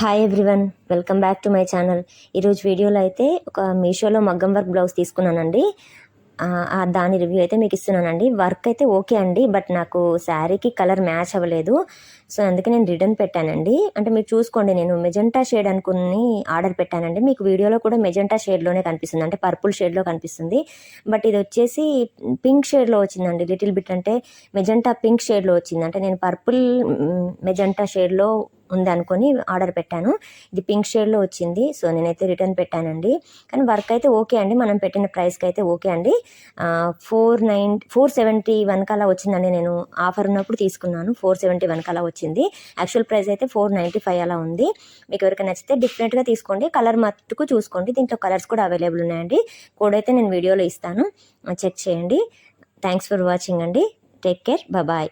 Hi everyone welcome back to my channel ఈరోజు వీడియోలో అయితే ఒక మీషోలో మగ్గం వర్క్ బ్లౌజ్ తీసుకున్నానండి. దాని రివ్యూ అయితే మీకు ఇస్తున్నానండి. వర్క్ అయితే ఓకే అండి బట్ నాకు శారీకి కలర్ మ్యాచ్ అవ్వలేదు. సో అందుకే నేను రిటర్న్ పెట్టానండి. అంటే మీరు చూసుకోండి నేను మెజెంటా షేడ్ అనుకుని ఆర్డర్ పెట్టానండి. మీకు వీడియోలో కూడా మెజెంటా షేడ్లోనే కనిపిస్తుంది. అంటే పర్పుల్ షేడ్లో కనిపిస్తుంది. బట్ ఇది వచ్చేసి పింక్ షేడ్లో వచ్చిందండి. లిటిల్ బిట్ అంటే మెజెంటా పింక్ షేడ్లో వచ్చింది. అంటే నేను పర్పుల్ మెజెంటా షేడ్లో ఉంది అనుకొని ఆర్డర్ పెట్టాను. ఇది పింక్ షేడ్లో వచ్చింది సో నేనైతే రిటర్న్ పెట్టానండి. కానీ వర్క్ అయితే ఓకే అండి మనం పెట్టిన ప్రైస్కి అయితే ఓకే అండి. Four nine four seventy one కలా వచ్చిందండి నేను ఆఫర్ ఉన్నప్పుడు తీసుకున్నాను. ఫోర్ సెవెంటీ వన్ కలా వచ్చింది. యాక్చువల్ ప్రైస్ అయితే ఫోర్ నైంటీ ఫైవ్ అలా ఉంది. మీకు ఎవరికైనా నచ్చితే డిఫరెంట్గా తీసుకోండి. కలర్ మట్టుకు చూసుకోండి. దీంట్లో కలర్స్ కూడా అవైలబుల్ ఉన్నాయండి. కోడ్ అయితే నేను వీడియోలో ఇస్తాను. చెక్ చేయండి. థ్యాంక్స్ ఫర్ వాచింగ్ అండి. Take care. బాయ్.